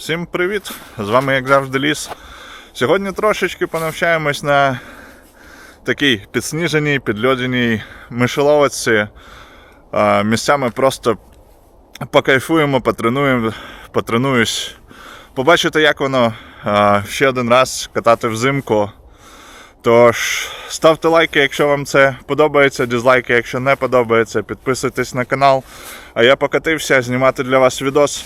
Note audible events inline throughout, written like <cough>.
Всім привіт! З вами, як завжди, ліс. Сьогодні трошечки понавчаємось на такій підсніженій, підльодяній мишеловиці. Місцями просто покайфуємо, потренуємо, потренуюсь. Побачите, як воно ще один раз катати взимку. Тож ставте лайки, якщо вам це подобається, дизлайки, якщо не подобається, підписуйтесь на канал. А я покатився знімати для вас відос.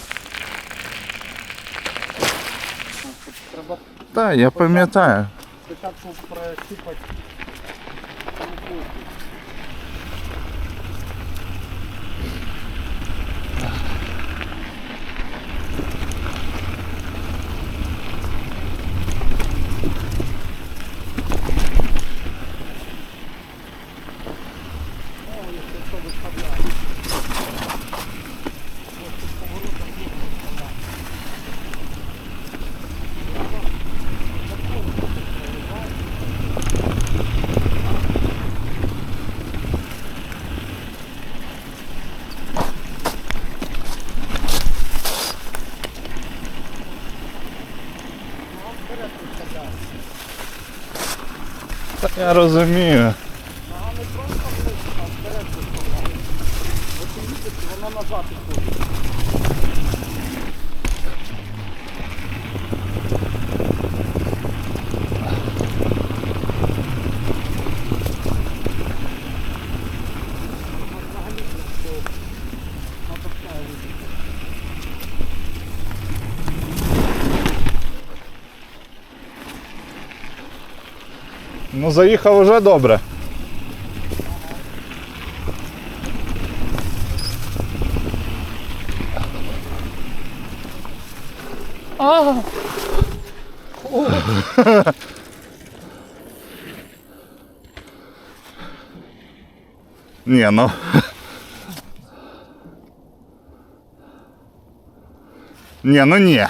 Так, я пам'ятаю. спочатку просипати. Я розумію. Вона не просто вниз, а вперед і вона назад іходить. Ну, заїхав уже добре. Ні, ну. Ні, ну ні.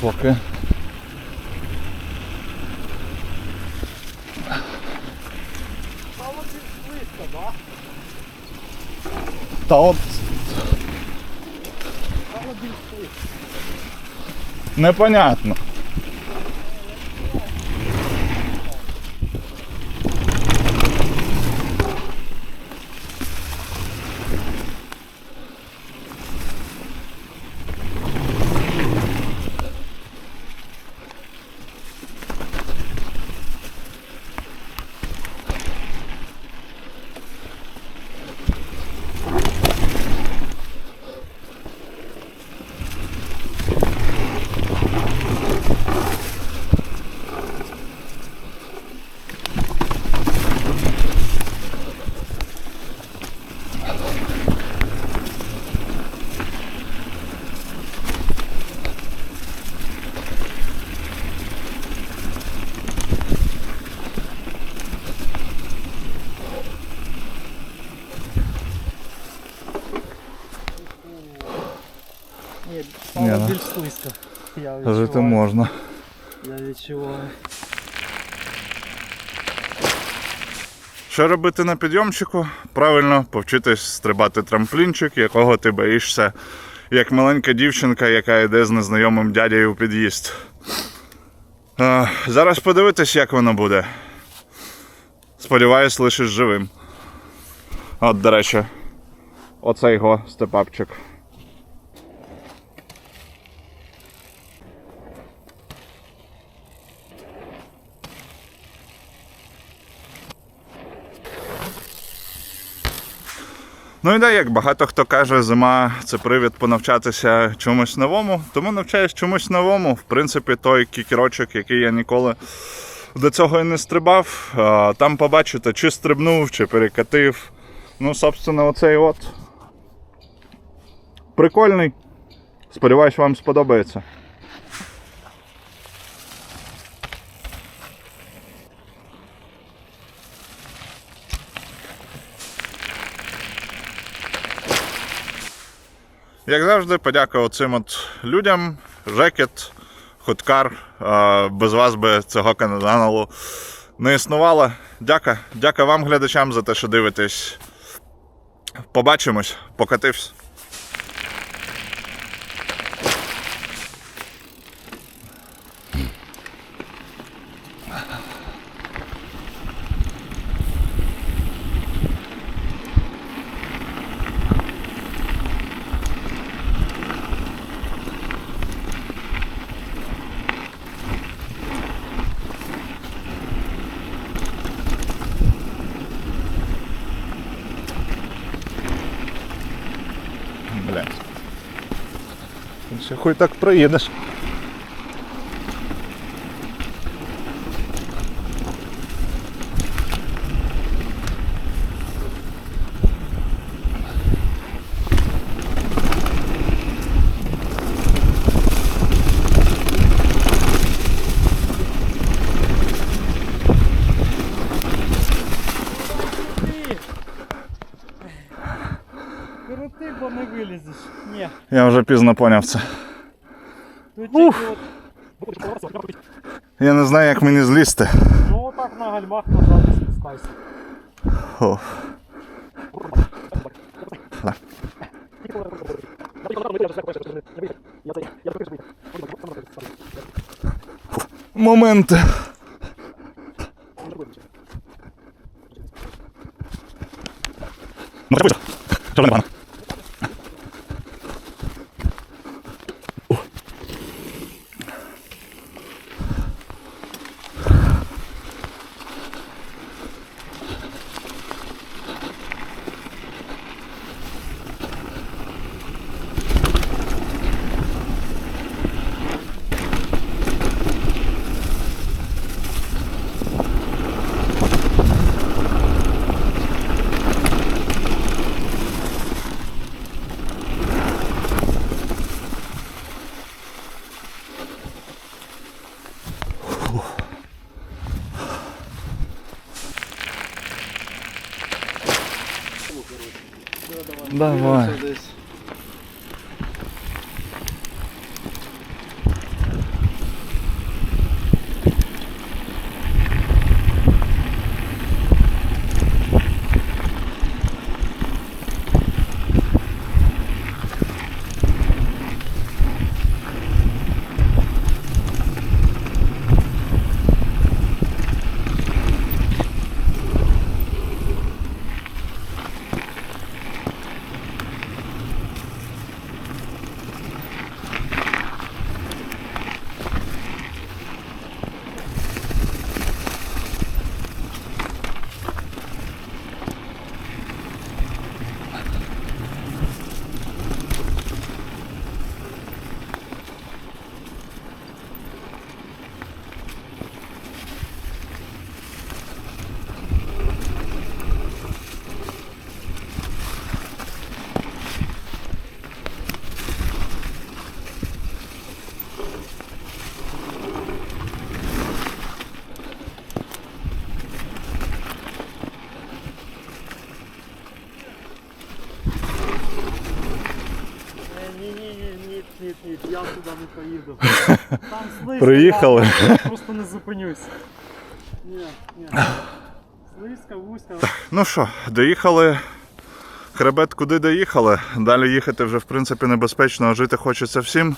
Поки. Та от непонятно. Ні, стало Ні, ну. більш слизько. Я Жити відчуваю. можна. Я відчуваю. Що робити на підйомчику? Правильно повчитись стрибати трамплінчик, якого ти боїшся, як маленька дівчинка, яка йде з незнайомим дядею у під'їзд. Зараз подивитись, як воно буде. Сподіваюсь, лишиш живим. От, до речі, оцей його степапчик. Ну і да, як багато хто каже, зима це привід понавчатися чомусь новому, тому навчаюсь чомусь новому. В принципі, той кікерочок, який я ніколи до цього і не стрибав. Там побачите, чи стрибнув, чи перекатив. Ну, собственно, оцей от. Прикольний. Сподіваюсь, вам сподобається. Як завжди, подяка оцим от людям, Жекет, Хуткар. Без вас би цього каналу не існувало. Дяка. Дяка вам, глядачам, за те, що дивитесь. Побачимось, покатився. Блять. Ще хуй так проїдеш. Крути, бо не вилізеш. Ні. Я вже пізно поняв це. От, Я не знаю, як мені злізти. ну отак на гальмах назад спускайся. Моменти. Давай. Ні, ні, ні, я туди не поїду. <laughs> Там слизько. Приїхали. Я просто не зупинюсь. Ні, ні. Слизька, вузька. Ну що, доїхали. Хребет куди доїхали. Далі їхати вже в принципі небезпечно, а жити хочеться всім.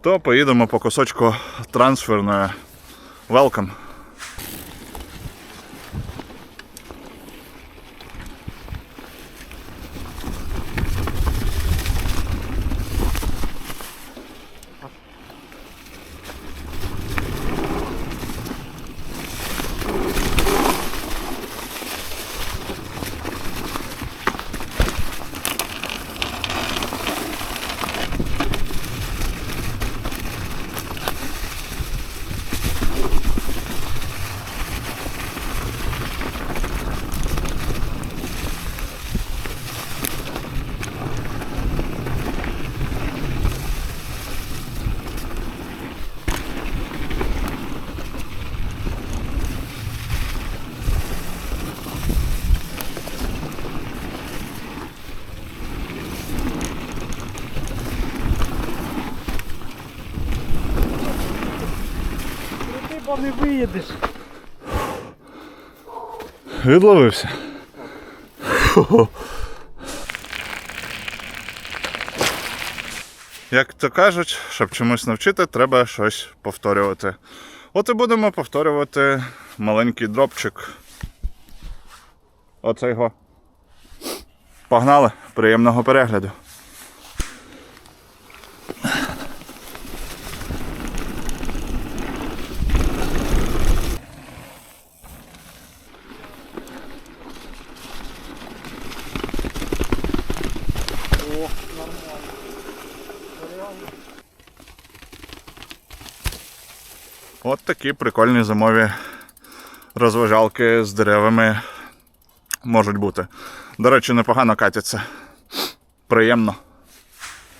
То поїдемо по кусочку трансферної. Welcome. не виїдеш. Відловився. Як то кажуть, щоб чомусь навчити, треба щось повторювати. От і будемо повторювати маленький дропчик. Оце його. Погнали! Приємного перегляду! От такі прикольні зимові розважалки з деревами можуть бути. До речі, непогано катяться. Приємно.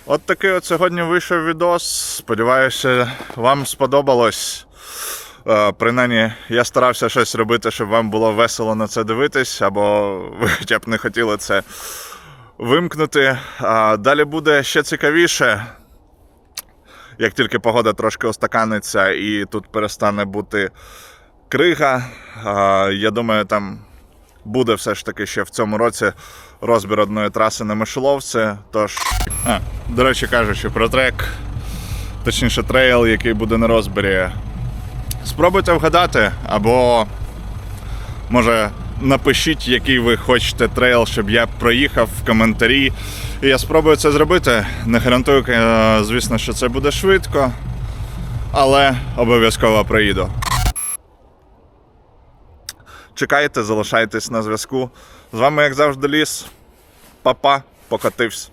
От такий от сьогодні вийшов відос. Сподіваюся, вам сподобалось. Е, Принаймні, я старався щось робити, щоб вам було весело на це дивитись, або <laughs> ви хоча б не хотіли це вимкнути. Далі буде ще цікавіше як тільки погода трошки остаканиться і тут перестане бути крига, я думаю, там буде все ж таки ще в цьому році розбір одної траси на Мишеловці. Тож, а, до речі, кажучи про трек, точніше, трейл, який буде на розбірі. Спробуйте вгадати, або може напишіть, який ви хочете трейл, щоб я проїхав в коментарі. І я спробую це зробити. Не гарантую, е, звісно, що це буде швидко, але обов'язково проїду. Чекайте, залишайтесь на зв'язку. З вами, як завжди, ліс. Папа, покотився.